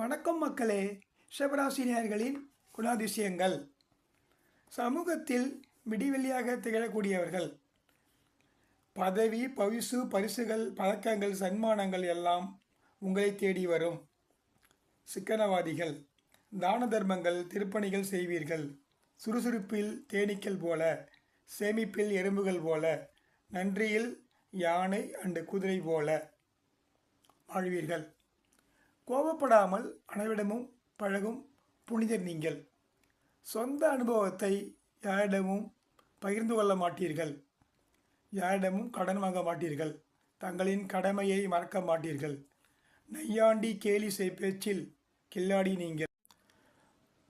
வணக்கம் மக்களே. சிவராசினியர்களின் குணாதிசயங்கள். சமூகத்தில் விடிவெளியாக திகழக்கூடியவர்கள். பதவி பவிசு பரிசுகள் பதக்கங்கள் சன்மானங்கள் எல்லாம் உங்களை தேடி வரும். சிக்கனவாதிகள் தான தர்மங்கள் திருப்பணிகள் செய்வீர்கள். சுறுசுறுப்பில் தேனீக்கள் போல சேமிப்பில் எறும்புகள் போல நன்றியில் யானை அண்டு குதிரை போல வாழ்வீர்கள். கோபப்படாமல் அனைவரிடமும் பழகும் புனிதர் நீங்கள். சொந்த அனுபவத்தை யாரிடமும் பகிர்ந்து கொள்ள மாட்டீர்கள். யாரிடமும் கடன் வாங்க மாட்டீர்கள். தங்களின் கடமையை மறக்க மாட்டீர்கள். நையாண்டி கேலி செய் பேச்சில் கில்லாடி நீங்கள்.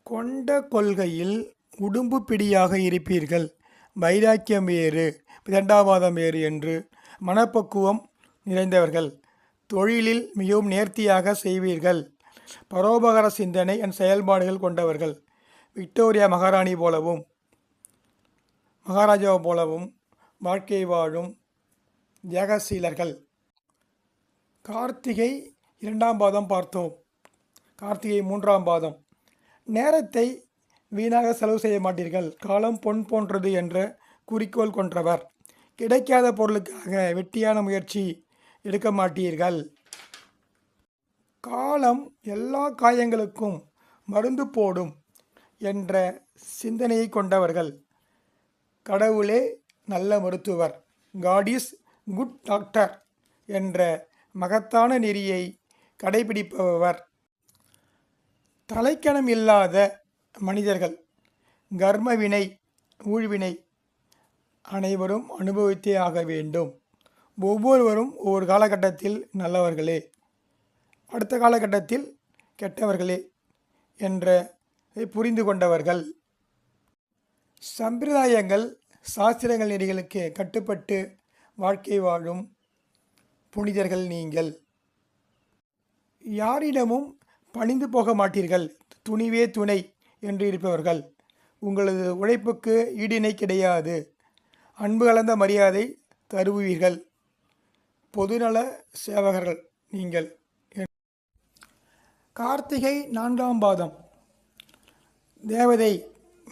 கொண்ட கொள்கையில் உடும்பு பிடியாக இருப்பீர்கள். வைராக்கியம் வேறு விதண்டாவாதம் வேறு என்று மனப்பக்குவம் நிறைந்தவர்கள். தொழிலில் மிகவும் நேர்த்தியாக செய்வீர்கள். பரோபகார சிந்தனை என் செயல்பாடுகள் கொண்டவர்கள். விக்டோரியா மகாராணி போலவும் மகாராஜா போலவும் வாழ்க்கை வாழும் தியாகசீலர்கள். கார்த்திகை இரண்டாம் பாதம் பார்த்தோம். கார்த்திகை மூன்றாம் பாதம். நேரத்தை வீணாக செலவு செய்ய மாட்டீர்கள். காலம் பொன் போன்றது என்ற குறிக்கோள் கொன்றவர். கிடைக்காத பொருளுக்காக வெட்டியான முயற்சி. எடுக்க மாட்டீர்கள். காலம் எல்லா காயங்களுக்கும் மருந்து போடும் என்ற சிந்தனையை கொண்டவர்கள். கடவுளே நல்ல மருத்துவர். காட் இஸ் குட் டாக்டர் என்ற மகத்தான நெறியை கடைபிடிப்பவர். தலைக்கணம் இல்லாத மனிதர்கள். கர்மவினை ஊழ்வினை அனைவரும் அனுபவித்தே ஆக வேண்டும். ஒவ்வொருவரும் ஒவ்வொரு காலகட்டத்தில் நல்லவர்களே அடுத்த காலகட்டத்தில் கெட்டவர்களே என்ற புரிந்து கொண்டவர்கள். சம்பிரதாயங்கள் சாஸ்திரங்கள் நெறிகளுக்கு கட்டுப்பட்டு வாழ்க்கை வாழும் புனிதர்கள் நீங்கள். யாரிடமும் பணிந்து போக மாட்டீர்கள் துணிவே துணை என்று இருப்பவர்கள். உங்களது உழைப்புக்கு ஈடிணை கிடையாது. அன்பு கலந்த மரியாதை தருவீர்கள் பொதுநல சேவகர்கள் நீங்கள். கார்த்திகை நான்காம் பாதம். தேவதை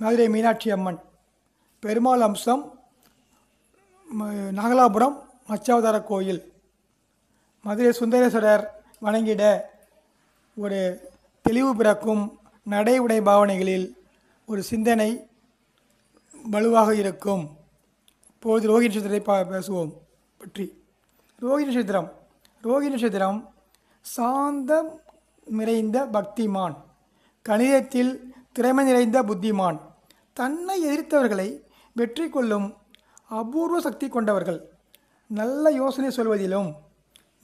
மதுரை மீனாட்சி அம்மன். பெருமாள் அம்சம் நாகலாபுரம் மச்சாவதார கோயில். மதுரை சுந்தரேஸ்வரர் வணங்கிட ஒரு தெளிவு பிறக்கும் நடை உடை பாவனைகளில் ஒரு சிந்தனை வலுவாக இருக்கும். இப்போது ரோஹி நட்சத்திரத்தை பா பேசுவோம். பற்றி ரோஹி நட்சத்திரம் ரோஹி நட்சத்திரம் சாந்தம் நிறைந்த பக்திமான். கணிதத்தில் திறமை நிறைந்த புத்திமான். தன்னை எதிர்த்தவர்களை வெற்றி கொள்ளும் அபூர்வ சக்தி கொண்டவர்கள். நல்ல யோசனை சொல்வதிலும்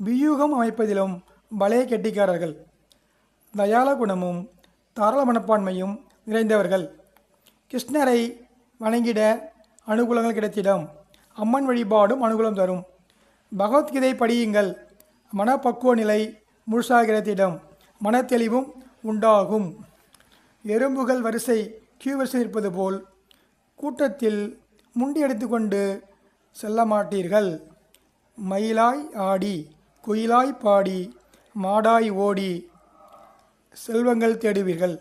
வியூகம் அமைப்பதிலும் பலே கெட்டிக்காரர்கள். தயால குணமும் தாராள மனப்பான்மையும் நிறைந்தவர்கள். கிருஷ்ணரை வணங்கிட அனுகூலங்கள் கிடைத்திடம். அம்மன் வழிபாடும் அனுகூலம் தரும். பகவத்கீதை படியுங்கள். மனப்பக்குவ நிலை முழுசாகிறதிடம் மனத்தெளிவும் உண்டாகும். எறும்புகள் வரிசை கியூ வரிசை இருப்பது போல் கூட்டத்தில் முண்டி எடுத்துக்கொண்டு செல்ல மாட்டீர்கள். மயிலாய் ஆடி குயிலாய் பாடி மாடாய் ஓடி செல்வங்கள் தேடுவீர்கள்.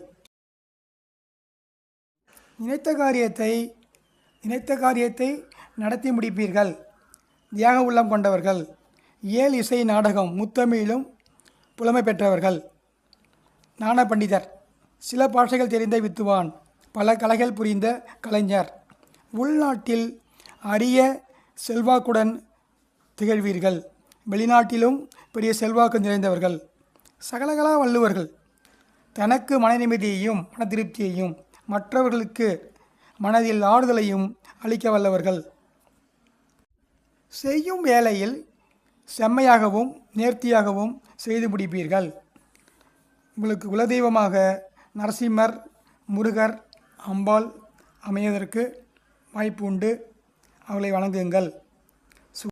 நினைத்த காரியத்தை நினைத்த காரியத்தை நடத்தி முடிப்பீர்கள். தியாக உள்ளம் கொண்டவர்கள் ஏல் இசை நாடகம் முத்தமிழும் புலமை பெற்றவர்கள். ஞான பண்டிதர் சில பாஷைகள் தெரிந்த வித்துவான் பல கலைகள் புரிந்த கலைஞர். உள்நாட்டில் அரிய செல்வாக்குடன் திகழ்வீர்கள். வெளிநாட்டிலும் பெரிய செல்வாக்கு நிறைந்தவர்கள். சகலகலா வள்ளுவர்கள் தனக்கு மன நிம்மதியையும் மன திருப்தியையும் மற்றவர்களுக்கு மனதில் ஆறுதலையும் அளிக்க வல்லவர்கள். செய்யும் வேலையில் செம்மையாகவும் நேர்த்தியாகவும் செய்து பிடிப்பீர்கள் உங்களுக்கு குலதெய்வமாக நரசிம்மர் முருகர் அம்பாள் அமையதற்கு வாய்ப்பு உண்டு அவளை வணங்குங்கள். சு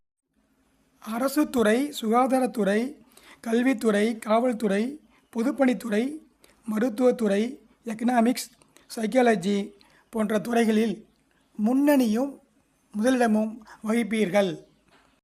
அரசுத்துறை சுகாதாரத்துறை கல்வித்துறை காவல்துறை பொதுப்பணித்துறை மருத்துவத்துறை எக்கனாமிக்ஸ் சைக்காலஜி போன்ற துறைகளில் முன்னணியும் முதலிடமும் வகிப்பீர்கள்.